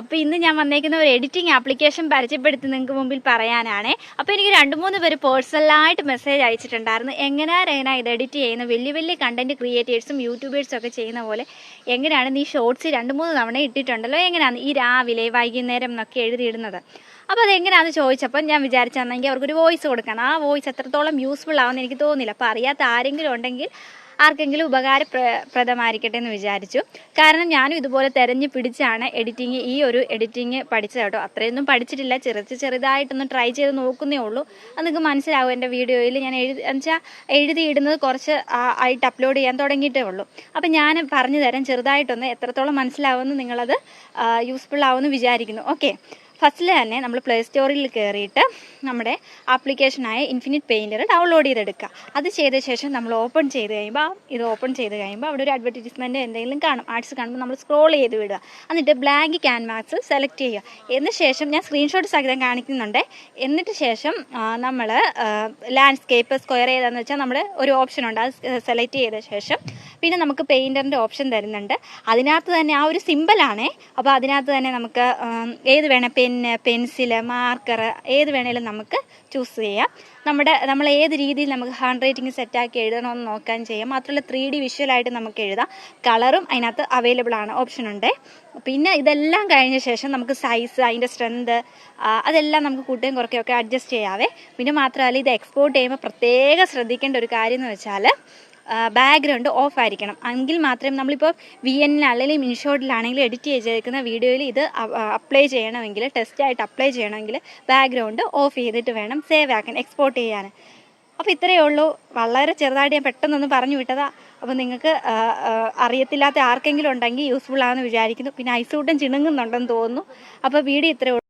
അപ്പോൾ ഇന്ന് ഞാൻ വന്നേക്കുന്ന ഒരു എഡിറ്റിംഗ് ആപ്ലിക്കേഷൻ പരിചയപ്പെടുത്തി നിങ്ങൾക്ക് മുമ്പിൽ പറയാനാണ്. അപ്പോൾ എനിക്ക് രണ്ട് മൂന്ന് പേര് പേഴ്സണലായിട്ട് മെസ്സേജ് അയച്ചിട്ടുണ്ടായിരുന്നു. എങ്ങനെയാ രേന ഇത് എഡിറ്റ് ചെയ്യുന്ന? വലിയ വലിയ കണ്ടന്റ് ക്രിയേറ്റേഴ്സും യൂട്യൂബേഴ്സും ഒക്കെ ചെയ്യുന്ന പോലെ എങ്ങനെയാണ് നീ ഷോർട്സ് രണ്ട് മൂന്ന് തവണ ഇട്ടിട്ടുണ്ടല്ലോ? എങ്ങനെയാണ് ഈ രാവിലെ വൈകുന്നേരം എന്നൊക്കെ എഴുതിയിടുന്നത്. അപ്പോൾ അതെങ്ങനെയാണെന്ന് ചോദിച്ചപ്പോൾ ഞാൻ വിചാരിച്ചെന്നെങ്കിൽ അവർക്കൊരു വോയിസ് കൊടുക്കണം. ആ വോയിസ് എത്രത്തോളം യൂസ്ഫുൾ ആവുമെന്ന് എനിക്ക് തോന്നില്ല അപ്പോൾ അറിയാത്ത ആരെങ്കിലും ഉണ്ടെങ്കിൽ ആർക്കെങ്കിലും ഉപകാരപ്രദമായിരിക്കട്ടെ എന്ന് വിചാരിച്ചു. കാരണം ഞാനും ഇതുപോലെ തെരഞ്ഞു പിടിച്ചാണ് എഡിറ്റിങ് ഈ ഒരു എഡിറ്റിങ് പഠിച്ചത് കേട്ടോ. അത്രയൊന്നും പഠിച്ചിട്ടില്ല. ചെറുത് ചെറുതായിട്ടൊന്ന് ട്രൈ ചെയ്ത് നോക്കുന്നേ ഉള്ളൂ. അത് നിങ്ങൾക്ക് മനസ്സിലാവും. എന്റെ വീഡിയോയിൽ ഞാൻ എഴുതി എന്നുവെച്ചാൽ എഴുതിയിടുന്നത് കുറച്ച് ആയിട്ട് അപ്ലോഡ് ചെയ്യാൻ തുടങ്ങിയിട്ടേ ഉള്ളൂ. അപ്പം ഞാൻ പറഞ്ഞു തരാം ചെറുതായിട്ടൊന്ന് എത്രത്തോളം മനസ്സിലാവുമെന്ന് നിങ്ങളത് യൂസ്ഫുൾ ആവുമെന്ന് വിചാരിക്കുന്നു. ഓക്കെ ഫസ്റ്റിൽ തന്നെ നമ്മൾ പ്ലേ സ്റ്റോറിൽ കയറിയിട്ട് നമ്മുടെ ആപ്ലിക്കേഷനായ ഇൻഫിനിറ്റ് പെയിന്റർ ഡൗൺലോഡ് ചെയ്തെടുക്കുക. അത് ചെയ്ത ശേഷം നമ്മൾ ഓപ്പൺ ചെയ്ത് കഴിയുമ്പോൾ ഇത് ഓപ്പൺ ചെയ്ത് കഴിയുമ്പോൾ അവിടെ ഒരു അഡ്വർടൈസ്മെന്റ് എന്തെങ്കിലും കാണും. ആർട്സ് കാണുമ്പോൾ നമ്മൾ സ്ക്രോൾ ചെയ്ത് വിടുക. എന്നിട്ട് ബ്ലാങ്ക് ക്യാൻവാസ് സെലക്ട് ചെയ്യുക. എന്ന ശേഷം ഞാൻ സ്ക്രീൻഷോട്ട് സഹിതം കാണിക്കുന്നുണ്ട്. എന്നിട്ട് ശേഷം നമ്മൾ ലാൻഡ്സ്കേപ്പ് സ്ക്വയർ ചെയ്താന്ന് വെച്ചാൽ നമ്മൾ ഒരു ഓപ്ഷൻ ഉണ്ട്. അത് സെലക്ട് ചെയ്ത ശേഷം പിന്നെ നമുക്ക് പെയിന്ററിന്റെ ഓപ്ഷൻ തരുന്നുണ്ട്. അതിനകത്ത് തന്നെ ആ ഒരു സിമ്പിളാണേ അപ്പോൾ അതിനകത്ത് തന്നെ നമുക്ക് ഏത് വേണേൽ പെന്ന് പെൻസിൽ മാർക്കർ ഏത് വേണേലും നമുക്ക് ചൂസ് ചെയ്യാം. നമ്മുടെ നമ്മൾ ഏത് രീതിയിൽ നമുക്ക് ഹാൻഡ് റൈറ്റിംഗ് സെറ്റാക്കി എഴുതണമെന്ന് നോക്കാൻ ചെയ്യാം. മാത്രമല്ല ത്രീ ഡി വിഷ്വലായിട്ട് നമുക്ക് എഴുതാം. കളറും അതിനകത്ത് അവൈലബിൾ ആണ്. ഓപ്ഷൻ ഉണ്ട്. പിന്നെ ഇതെല്ലാം കഴിഞ്ഞ ശേഷം നമുക്ക് സൈസ് അതിന്റെ സ്ട്രെങ്ത് അതെല്ലാം നമുക്ക് കൂട്ടുകയും കുറയ്ക്കുകയൊക്കെ അഡ്ജസ്റ്റ് ചെയ്യാവേ. പിന്നെ മാത്രമല്ല ഇത് എക്സ്പോർട്ട് ചെയ്യുമ്പോൾ പ്രത്യേകം ശ്രദ്ധിക്കേണ്ട ഒരു കാര്യം എന്ന് വെച്ചാൽ ബാക്ക്ഗ്രൗണ്ട് ഓഫ് ആയിരിക്കണം. എങ്കിൽ മാത്രമേ നമ്മളിപ്പോൾ വി എന്നിൽ അല്ലെങ്കിൽ ഇൻഷോട്ടിലാണെങ്കിലും എഡിറ്റ് ചെയ്തേക്കുന്ന വീഡിയോയിൽ ഇത് അപ്ലൈ ചെയ്യണമെങ്കിൽ ടെസ്റ്റായിട്ട് അപ്ലൈ ചെയ്യണമെങ്കിൽ ബാക്ക്ഗ്രൗണ്ട് ഓഫ് ചെയ്തിട്ട് വേണം സേവ് ആക്കാൻ എക്സ്പോർട്ട് ചെയ്യാൻ. അപ്പോൾ ഇത്രയേ ഉള്ളൂ. വളരെ ചെറുതായിട്ട് ഞാൻ പെട്ടെന്നൊന്ന് പറഞ്ഞു വിട്ടതാ. അപ്പോൾ നിങ്ങൾക്ക് അറിയത്തില്ലാത്ത ആർക്കെങ്കിലും ഉണ്ടെങ്കിൽ യൂസ്ഫുൾ ആണെന്ന് വിചാരിക്കുന്നു. പിന്നെ ഐസൂട്ടൻ ചിണുങ്ങുന്നുണ്ടെന്ന് തോന്നുന്നു. അപ്പോൾ വീഡിയോ ഇത്രയേ ഉള്ളൂ.